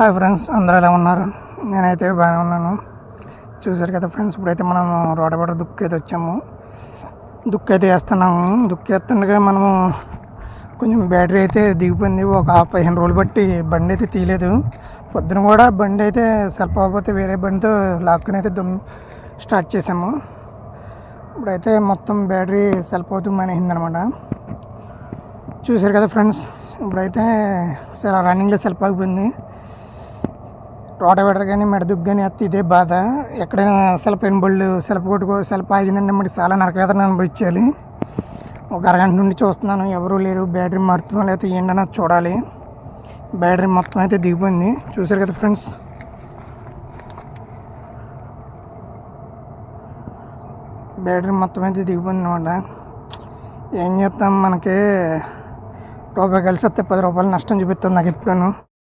Hi friends అందరూ ఎలా ఉన్నారు? నేనైతే బాగానే ఉన్నాను. చూసారు కదా ఫ్రెండ్స్ ఇప్పుడైతే మనం రోడబడ దుక్కు అయితే వచ్చాము. దుక్కు అయితే వేస్తున్నాము. దుక్కు వేస్తుండగా మనము కొంచెం బ్యాటరీ అయితే దిగిపోయింది. ఒక పదిహేను రోజులు బట్టి బండి అయితే తీయలేదు. పొద్దున కూడా బండి అయితే సెల్ఫ్ అవ్వకపోతే వేరే బండితో లాక్కుని అయితే దుమ్ స్టార్ట్ చేసాము. ఇప్పుడైతే మొత్తం బ్యాటరీ సెల్ఫ్ అవుతూ మానేసింది అనమాట చూసారు కదా ఫ్రెండ్స్ ఇప్పుడైతే రన్నింగ్లో సెల్ఫ్ ఆగిపోయింది. రోటవేటర్ కానీ మెడదుగ్గు కానీ వస్తే ఇదే బాధ. ఎక్కడైనా సెల్ఫ్ అయిన బళ్ళు సెల్ఫ్ కొట్టుకో సెల్ఫ్ ఆగిందంటే మరి చాలా నరకవేదన అనుభవించాలి. ఒక అరగంట నుండి చూస్తున్నాను ఎవరూ లేరు బ్యాటరీ మారుతుందో లేకపోతే ఏంటన్నా చూడాలి. బ్యాటరీ మొత్తం అయితే దిగిపోయింది. చూసారు కదా ఫ్రెండ్స్? బ్యాటరీ మొత్తం అయితే దిగిపోయింది అనమాట ఏం చేస్తాం? మనకి రూపాయి కలిసి వస్తే పది రూపాయలు నష్టం చూపిస్తుంది నాకు ఎప్పుడూ